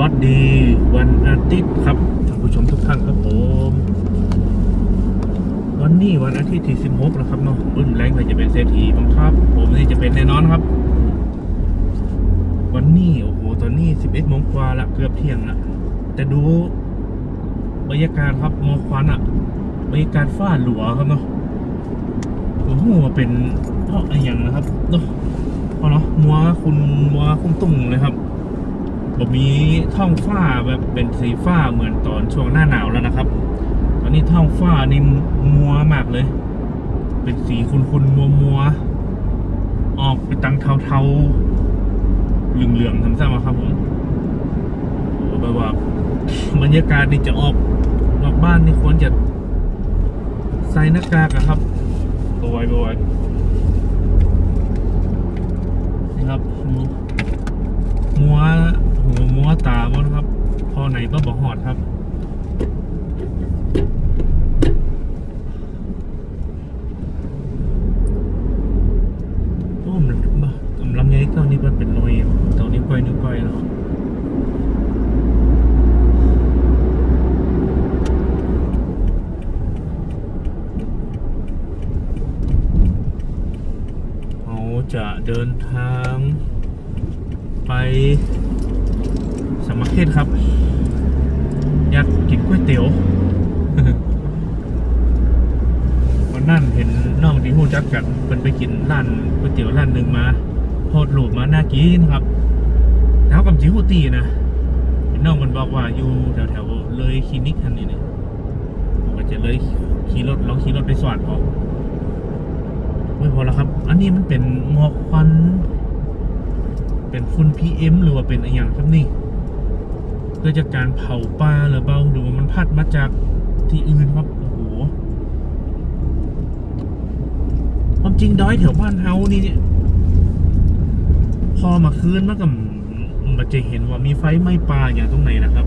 วัสดีวันอาทิตย์ครับท่านผู้ชมทุกท่านครับผม วันนี้วันอาทิตย์ที่16แล้วครับเนาะรุ่นแรงใครจะเป็นเศรษฐีบ้างครับ ผมนี่จะเป็นแน่นอนครับ วันนี้โอ้โหตอนนี้ 11โมงกว่าละเกือบเที่ยงละแต่ดูบรรยากาศครับหมอกควันอะบรรยากาศฟ้าหลัวครับเนาะโอ้โหว่าเป็นเพราะอะไรอย่างนะครับเนาะเพราะเนาะมัวคุณมัวคุ้มตุ่งเลยครับ ผมมีท้องฟ้าแบบเป็นสีฟ้าเหมือนตอนช่วงหน้าหนาวแล้วนะครับ ตอนนี้ท้องฟ้านี่มัวมากเลย เป็นสีคุณๆมัวมัวๆออกไปตังเทาๆเหลืองๆทำซ้ำอะครับผมโอ้แบบว่าบรรยากาศนี่จะออกนอกบ้านนี่ควรจะใส่หน้ากากอะครับบอยบอยนี่ครับดู มัวหูมัวตาบนครับ พอ ไหนก็บอหอดครับโอ้มันบ้ากำลังใหญ่ตอนนี้มันเป็นรอยตอนนี้วก้อยนิ้วก้อยแล้วเราจะเดินทางไปสมัครเทศครับ ก๋วยเตี๋ยววันนั้นเห็นน้องที่หูจักกันเป็นไปกินร้านก๋วยเตี๋ยวร้านหนึ่งมาโพดรูปมาน่ากินครับแล้วกับจิฮูตีนะเห็นน้องมันบอกว่าอยู่แถวๆเลยคลินิกทันนี้เนี่ยผมก็จะเลยขี่รถลองขี่รถไปสวัสดพอไม่พอแล้วครับ อันนี้มันเป็นหมอกควัน เป็นฝุ่น PM หรือว่าเป็นอะไรอย่างครับนี่ เกิดจากการเผาป่าหรือเปล่าหรือว่ามันพัดมาจากที่อื่นครับโอ้โหความจริงดอยแถวบ้านเฮานี่เนี่ยพอมาคืนมันก็มันจะเห็นว่ามีไฟไหม้ป่าอย่างตรงไหนนะครับ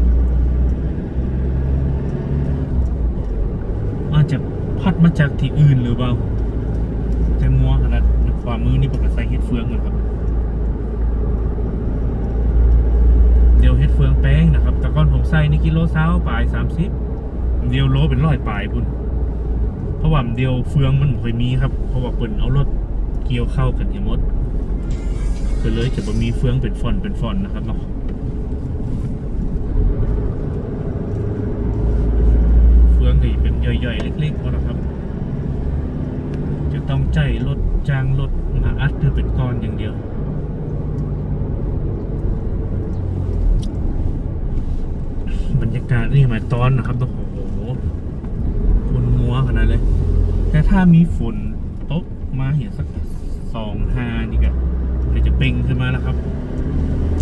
อาจจะพัดมาจากที่อื่นหรือเปล่าแต่มัวขนาดความมือนี่ปกติใส่เฮ็ดเฟืองเลยครับ เฟืองแป้งนะครับแต่ก่อนผมใส่นี่กิโลเช้าปลายสามสิบเดียวโลเป็นร้อยปลายพุ่นเพราะว่าเดียวเฟืองมันบ่ค่อยมีครับ เพราะว่าเปิ่นเอารถเกี่ยวเข้ากันให้หมดก็เลยจะบ่มีเฟืองเป็นฟอนเป็นฟอนนะครับเนาะเฟืองก็เป็นย่อยๆ เล็กๆพอแล้วครับ จะต้องใจรถจ้างรถมาอัดหรือเป็นก้อนอย่างเดียว บรรยากาศนี่หมายตอนนะครับโอ้โหคุณมัวขนาดเลย แต่ถ้ามีฝนตกมาเห็นสักสองฮานี่ก็เดี๋ยวจะเป่งขึ้นมาแล้วครับ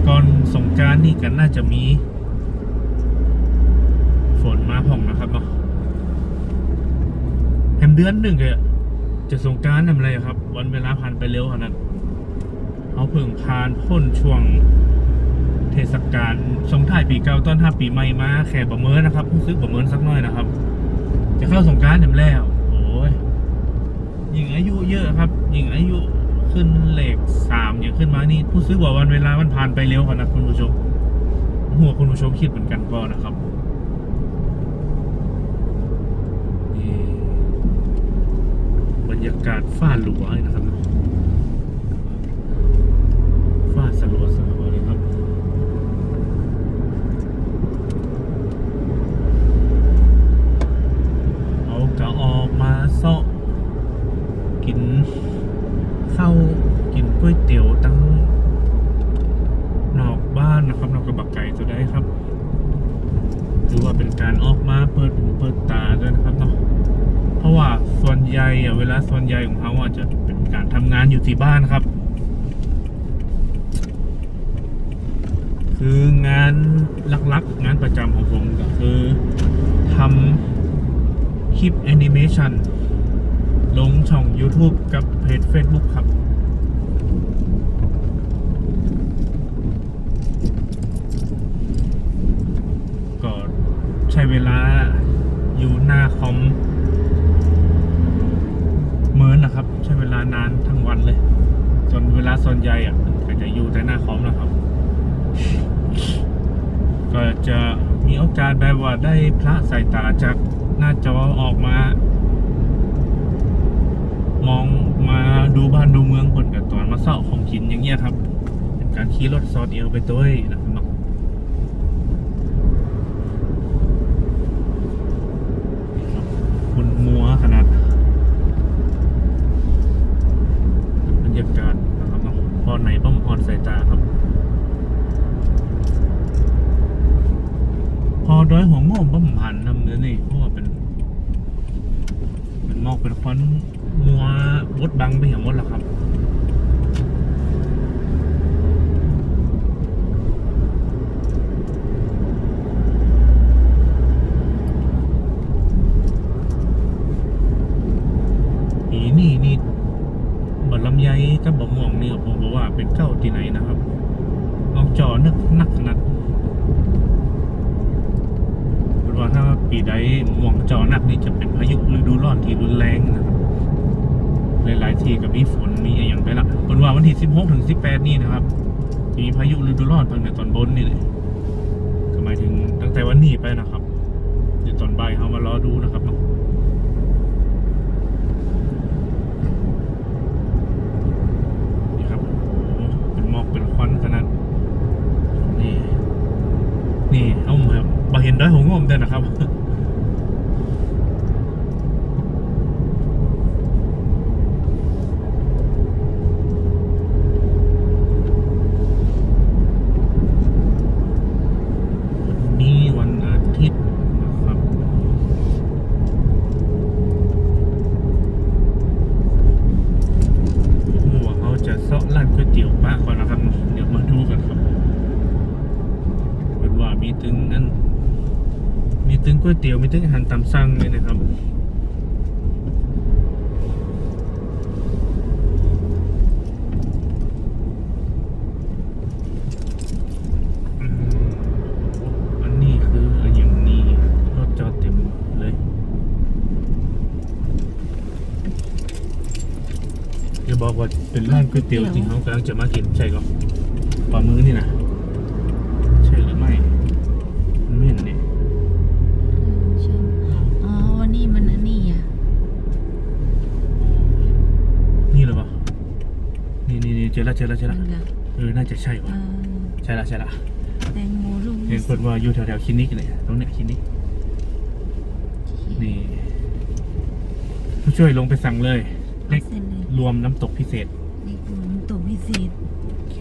ก่อนสงการนี่กันน่าจะมี ฝนมาพ่องนะครับเนาะแถมเดือนหนึ่งเลยจะสงการทำอะไรครับ วันเวลาผ่านไปเร็วขนาดเอาเพิ่งผ่านพ้นช่วง เทศกาลสงท้ายปีเก่าต้อนรับปีใหม่มาแข่บะเมินนะครับรู้สึกบะเมินสักหน่อยนะครับ จะเข้าสงการเต็มแล้ว โอ้ยยิ่งอายุเยอะครับยิ่งอายุขึ้นเหลขสามอย่างขึ้นมานี่ผู้ซื้อบอกวันเวลามันผ่านไปเร็วขนาดคุณผู้ชมหัวคุณผู้ชมคิดเหมือนกันก็นะครับนี่บรรยากาศฟ้าหลัวเลยนะครับฟ้าสลัวสลัวเลยครับ เอากะออกมาเซาะกินข้าวกินก๋วยเตี๋ยวตั้งนอกบ้านนะครับนอกกระบักไก่จะได้ครับถือว่าเป็น การออกมาเปิดหูเปิดตาด้วยนะครับเนาะเพราะว่าส่วนใหญ่เวลาส่วนใหญ่ของเขาอาจจะเป็นการทำงานอยู่ที่บ้านครับ คืองานหลักๆ งานประจำของผมก็คือทำคลิปแอนิเมชันลงช่อง YouTube กับเพจ Facebook ครับ ก็ใช้เวลาอยู่หน้าคอมเหมือนนะครับ ใช้เวลานานทั้งวันเลย จนเวลาส่วนใหญ่ อะก็จะอยู่แต่หน้าคอมนะครับ ก็จะมีโอกาสแบบว่าได้พระสายตาจากหน้าจอออกมา มองมาดูบ้านดูเมืองคนกับตอนมาเศร้าของกินอย่างเงี้ยครับ เป็นการขี่รถซอดเอวไปตัวนะครับเนาะนี่ครับคุณมัวขนาดบรรยากาศนะครับเนาะพอไหนบ้อมพอดสายตาครับ พอดอยหัวงอมบ้อมหันนำเนื้อนี่เพราะว่าเป็น เป็นมอกเป็นควันมัวบดบังไปอย่างหมดแล้วครับอีนี่นี่บัลำไยกับบะม่วงนี่ผมบอกว่าเป็นเก้าที่ไหนนะครับเอาจอนักนักขนาดเป็น ว่าถ้ม่วงจอนักนี่จะเป็นพายุฤดูร้อนที่รุนแรงนะครับหลายๆที่กับมีฝนมีอะไรอย่างไปละเป็นว่าวันที่ 16 ถึง 18 นี่นะครับ มีพายุฤดูร้อนทางเหนือตอนบนนี่เลยก็หมายถึงตั้งแต่วันนี้ไปนะครับเดี๋ยวตอนบ่ายเขามารอดูนะครับนี่ครับโอ้เป็นหมอกเป็นควันขนาดนี่นี่เอามาบาเห็นได้ของงมแต่นะครับ วันนี้วันอาทิตย์นะครับ หัวเขาจะเซาะร้านก๋วยเตี๋ยวป้าก่อนนะครับ เดี๋ยวมาดูกันครับเป็นว่ามี ถึงนั้นมีถึงก๋วยเตี๋ยวมีถึงอาหารตามสั่งเลยนะครับอันนี้คืออย่างนี้รถจอดเต็มเลยจะบอกว่าเป็นร้านก๋วยเตี๋ยวจริงเขากำลังจะมากินใช่ก็ปลามือนี่นะใช่หรือไม่มันไม่เห็นนี่ ใช่อ๋อ วันนี้มันอันนี้อะ นี่หรือเปล่านี่นี่นี่เจอ ละเจอละเจอละมันละเออน่าจะใช่เอว่ะอใช่ละใช่ละแตงโมลูกเห็นคนว่าอยู่แถวแถวๆคลินิกเลยตรงเนี้ยคลินิกนี่ผู้ช่วยลงไปสั่งเลยเล็เล็กกเส้นเลยรวมน้ำตกพิเศษเล็กรวมตัวพิเศษโอเค